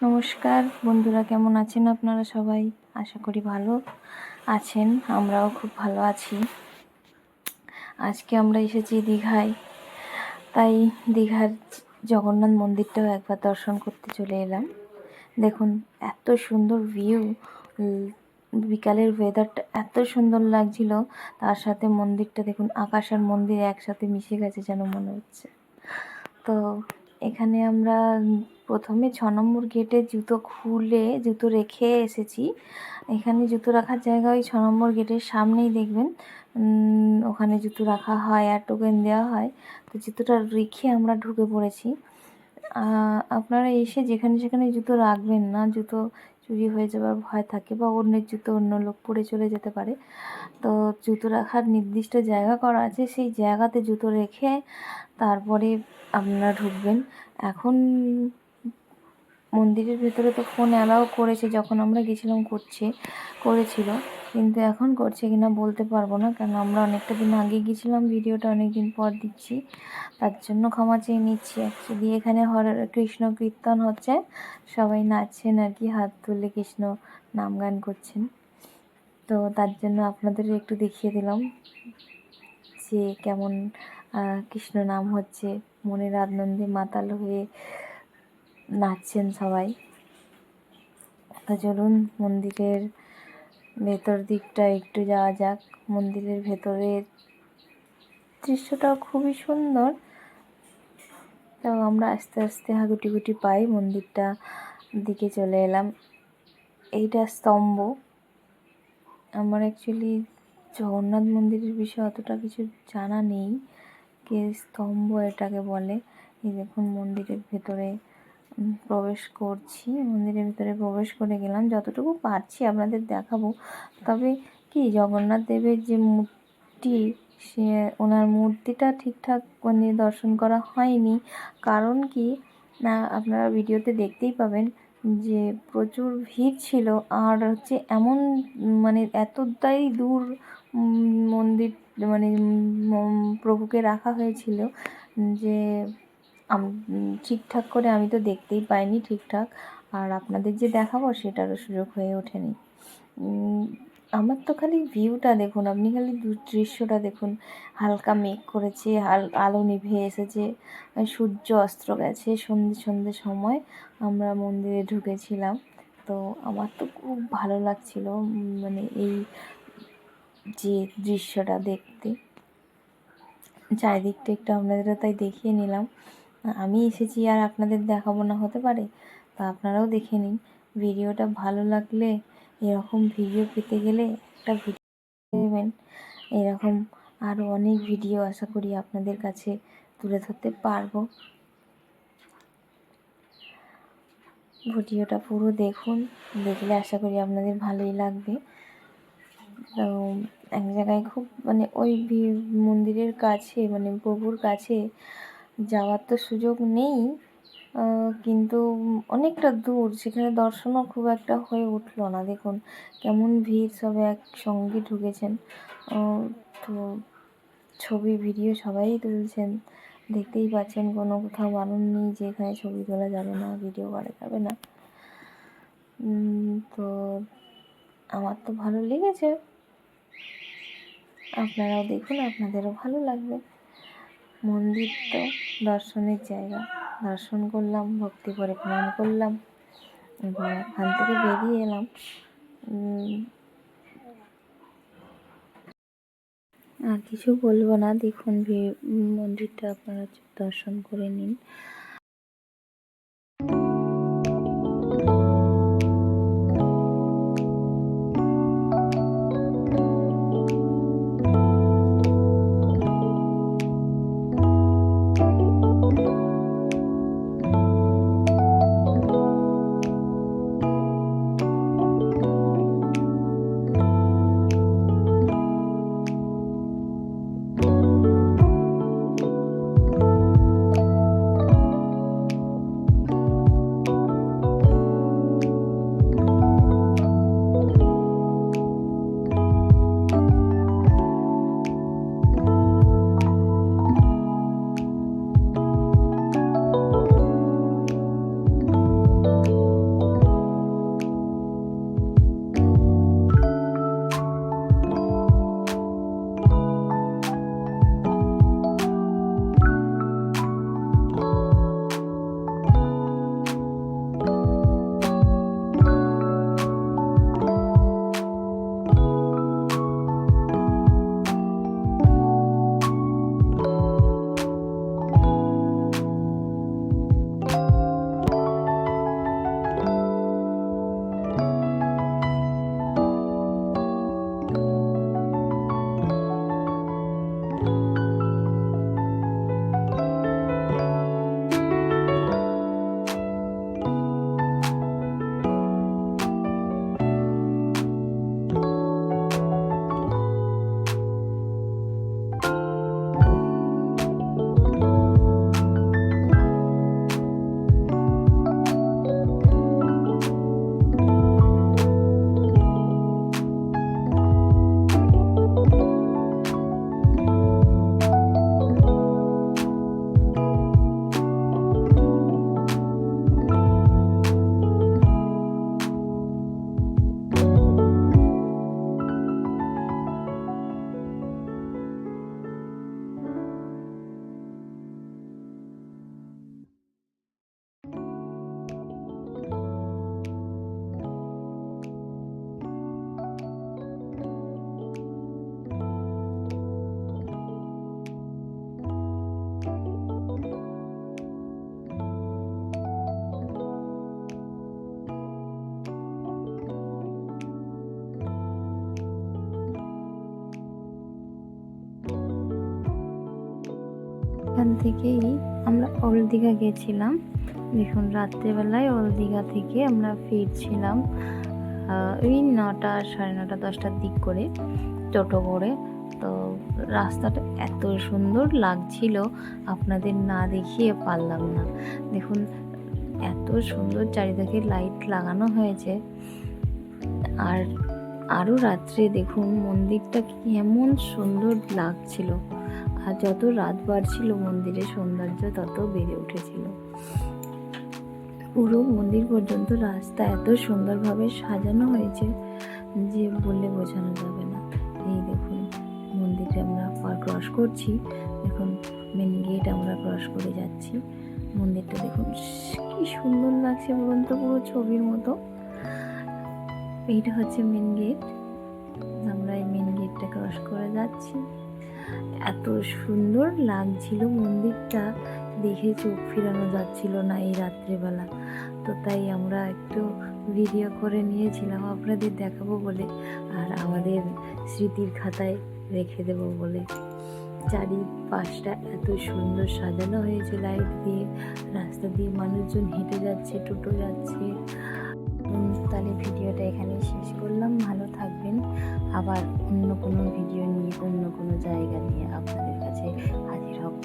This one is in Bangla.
নমস্কার। বন্ধুরা, কেমন আছেন আপনারা সবাই? আশা করি ভালো আছেন, আমরাও খুব ভালো আছি। আজকে আমরা এসেছি দীঘায়। তাই দীঘার জগন্নাথ মন্দিরটাও একবার দর্শন করতে চলে এলাম। দেখুন, এত সুন্দর ভিউ বিকালের ওয়েদারটা এত সুন্দর লাগছিল। তার সাথে মন্দিরটা দেখুন, আকাশ আর মন্দির একসাথে মিশে গেছে যেন মনে হচ্ছে। তো এখানে আমরা প্রথমে ছ নম্বর গেটে জুতো খুলে, জুতো রেখে এসেছি। এখানে জুতো রাখার জায়গা ওই ছ নম্বর গেটের সামনেই দেখবেন। ওখানে জুতো রাখা হয় আর টোকেন দেওয়া হয়। তো জুতোটা রেখে আমরা ঢুকে পড়েছি। আপনারা এসে যেখানে সেখানে জুতো রাখবেন না, জুতো চুরি হয়ে যাওয়ার ভয় থাকে বা অন্যের জুতো অন্য লোক পরে চলে যেতে পারে। তো জুতো রাখার নির্দিষ্ট জায়গা করা আছে, সেই জায়গাতে জুতো রেখে তারপরে আপনারা ঢুকবেন। এখন মন্দিরের ভেতরে তো ফোন অ্যালাউ করেছে, যখন আমরা গেছিলাম করছে, করেছিল। কিন্তু এখন করছে কিনা বলতে পারব না, কারণ আমরা অনেকটা দিন আগে গেছিলাম, ভিডিওটা অনেক দিন পর দিচ্ছি। তার জন্য ক্ষমা চেয়ে নিচ্ছি। অ্যাকচুয়ালি এখানে হর, কৃষ্ণ কীর্তন হচ্ছে। সবাই নাচছেন আর কি, হাত তুলে কৃষ্ণ নাম গান করছেন। তো তার জন্য আপনাদের একটু দেখিয়ে দিলাম যে কেমন কৃষ্ণ নাম হচ্ছে। মনের আনন্দে মাতাল হয়ে নাচছেন সবাই। তো চলুন মন্দিরের ভেতর দিকটা একটু যাওয়া যাক। মন্দিরের ভেতরের দৃশ্যটাও খুবই সুন্দর। তো আমরা আস্তে আস্তে হাগুটি গুটি পাই মন্দিরটা দিকে চলে এলাম। এইটা স্তম্ভ। আমার অ্যাকচুয়ালি জগন্নাথ মন্দিরের বিষয়ে অতটা কিছু জানা নেই, কে স্তম্ভ এটাকে বলে। এই দেখুন মন্দিরের ভেতরে প্রবেশ করছি। মন্দিরের ভিতরে প্রবেশ করে গেলাম। যতটুকু পারছি আপনাদের দেখাবো। তবে কি, জগন্নাথ দেবের যে মূর্তি, সে, ওনার মূর্তিটা ঠিকঠাক মানে দর্শন করা হয়নি। কারণ কি, না, আপনারা ভিডিওতে দেখতেই পাবেন যে প্রচুর ভিড় ছিল। আর হচ্ছে এমন মানে এতটাই দূর মন্দির মানে প্রভুকে রাখা হয়েছিল যে ঠিকঠাক করে আমি তো দেখতেই পাইনি ঠিকঠাক। আর আপনাদের যে দেখাবো সেটারও সুযোগ হয়ে ওঠেনি। আমার তো খালি ভিউটা দেখুন, আপনি খালি দৃশ্যটা দেখুন। হালকা মেঘ করেছে আলো নিভে এসেছে সূর্য অস্ত্র গেছে। সন্ধে সন্ধে সময় আমরা মন্দিরে ঢুকেছিলাম। তো আমার তো খুব ভালো লাগছিল মানে এই যে দৃশ্যটা দেখতে। চারিদিকটা একটু আপনাদেরও তাই দেখিয়ে নিলাম। আমি এসেছি আর আপনাদের দেখাবো না, হতে পারে? তা আপনারাও দেখে নিন। ভিডিওটা ভালো লাগলে, এরকম ভিডিও পেতে গেলে একটা ভিডিও দেবেন। এরকম আরও অনেক ভিডিও আশা করি আপনাদের কাছে তুলে ধরতে পারব। ভিডিওটা পুরো দেখুন, দেখলে আশা করি আপনাদের ভালোই লাগবে। তো এক জায়গায় খুব মানে ওই মন্দিরের কাছে মানে প্রভুর কাছে যাওয়ার তো সুযোগ নেই কিন্তু অনেকটা দূর। সেখানে দর্শনও খুব একটা হয়ে উঠল না। দেখুন, কেমন ভিড় সবে একসঙ্গে ঢুকেছেন। তো ছবি, ভিডিও সবাই তুলছেন। দেখতেই পাচ্ছেন, কোনো কোথাও বারণ নেই যে এখানে ছবি তোলা যাবে না, ভিডিও করা যাবে না। তো আমার তো ভালো লেগেছে। আপনারাও দেখুন, আপনাদেরও ভালো লাগবে। মন্দির তো দর্শনের জায়গা। দর্শন করলাম, ভক্তি করে প্রণাম করলাম। এবার ওখান থেকে বেরিয়ে এলাম। আর কিছু বলব না। দেখুন মন্দিরটা আপনারা দর্শন করে নিন। আমরা অল দীঘা গেছিলাম। দেখুন, রাত্রেবেলায় অল দীঘা থেকে আমরা ফিরছিলাম ওই নটা সাড়ে নটা, দশটার দিক করে টোটো করে। তো রাস্তাটা এত সুন্দর লাগছিল, আপনাদের না দেখিয়ে পারলাম না। দেখুন, এত সুন্দর চারিদিকে লাইট লাগানো হয়েছে। আর আরও রাত্রে দেখুন, মন্দিরটা কেমন সুন্দর লাগছিল। আর যত রাত বাড়ছিল মন্দিরের সৌন্দর্য তত বেড়ে উঠেছিল। পুরো মন্দির পর্যন্ত রাস্তা এত সুন্দরভাবে সাজানো হয়েছে যে বললে বোঝানো যাবে না। এই দেখুন মন্দিরে আমরা ক্রস করছি। দেখুন মেন গেট আমরা ক্রস করে যাচ্ছি। মন্দিরটা দেখুন, কি সুন্দর লাগছে বলুন তো পুরো ছবির মতো। এইটা হচ্ছে মেন গেট আমরা এই মেন গেটটা ক্রস করে যাচ্ছি। এত সুন্দর লাগছিল মন্দিরটা দেখে চোখ ফিরানো যাচ্ছিল না এই রাত্রেবেলা। তো তাই আমরা একটু ভিডিও করে নিয়েছিলাম আপনাদের দেখাবো বলে আর আমাদের স্মৃতির খাতায় রেখে দেব বলে। চারিপাশটা এত সুন্দর সাজানো হয়েছে লাইট দিয়ে। রাস্তা দিয়ে মানুষজন হেঁটে যাচ্ছে, টোটো যাচ্ছে। তাহলে ভিডিওটা এখানে শেষ করলাম। ভালো থাকবেন। আবার অন্য কোনো ভিডিও নিয়ে, অন্য কোনো জায়গা নিয়ে আপনাদের কাছে হাজির হব।